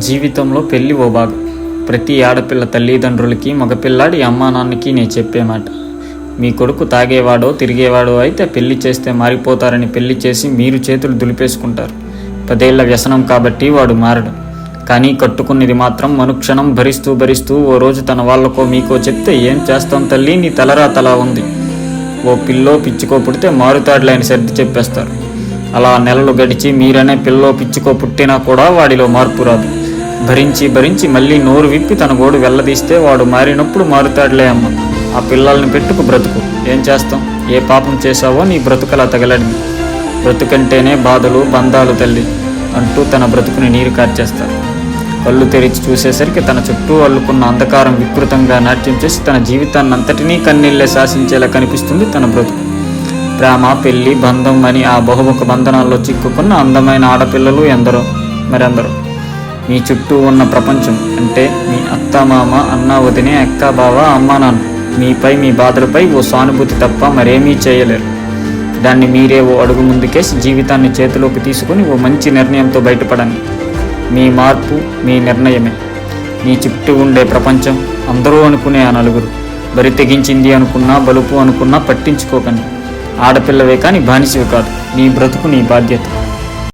జీవితంలో పెళ్ళి ఓ భాగం. ప్రతి ఆడపిల్ల తల్లిదండ్రులకి మగపిల్లాడి అమ్మా నాన్నకి నేను చెప్పే మాట. మీ కొడుకు తాగేవాడో తిరిగేవాడో అయితే పెళ్ళి చేస్తే మారిపోతారని పెళ్ళి చేసి మీరు చేతులు దులిపేసుకుంటారు. పదేళ్ళ వ్యసనం కాబట్టి వాడు మారడు. కానీ కట్టుకున్నది మాత్రం మనుక్షణం భరిస్తూ భరిస్తూ ఓ రోజు తన వాళ్ళకో మీకో చెప్తే ఏం చేస్తాం తల్లి నీ తలరా తలా ఉంది. ఓ పిల్లో పిచ్చుకో పుడితే మారుతాడులేని సర్ది చెప్పేస్తారు. అలా నెలలు గడిచి మీరనే పిల్లో పిచ్చుకో పుట్టినా కూడా వాడిలో మార్పు రాదు. భరించి భరించి మళ్ళీ నోరు విప్పి తన గోడు వెళ్ళదీస్తే వాడు మారినప్పుడు మారుతాడులే అమ్మ. ఆ పిల్లల్ని పెట్టుకు బ్రతుకు. ఏం చేస్తాం? ఏ పాపం చేశావో నీ బ్రతుకలా తగలడింది బ్రతుకంటేనే బాధలు బంధాలు తల్లి అంటూ తన బ్రతుకుని నీరు కార్చేస్తారు. కళ్ళు తెరిచి చూసేసరికి తన చుట్టూ అల్లుకున్న అంధకారం వికృతంగా నాట్యం చేసి తన జీవితాన్ని అంతటినీ కన్నీళ్ళే శాసించేలా కనిపిస్తుంది తన బ్రతుకు. ప్రేమ పెళ్ళి బంధం అని ఆ బహుముఖ బంధనాల్లో చిక్కుకున్న అందమైన ఆడపిల్లలు ఎందరో? మరెందరో? మీ చుట్టూ ఉన్న ప్రపంచం అంటే మీ అత్త మామ అన్న వదినే అక్క బావ అమ్మ నాన్న. మీపై మీ బాధలపై ఓ సానుభూతి తప్ప మరేమీ చేయలేరు. దాన్ని మీరే ఓ అడుగు ముందుకేసి జీవితాన్ని చేతిలోకి తీసుకొని ఓ మంచి నిర్ణయంతో బయటపడండి. మీ మార్పు మీ నిర్ణయమే. మీ చుట్టూ ఉండే ప్రపంచం అందరూ అనుకునే ఆ నలుగురు. బరి తెగించింది అనుకున్నా బలుపు అనుకున్నా పట్టించుకోకండి. ఆడపిల్లవే కానీ బానిసవి కాదు. నీ బ్రతుకు నీ బాధ్యత.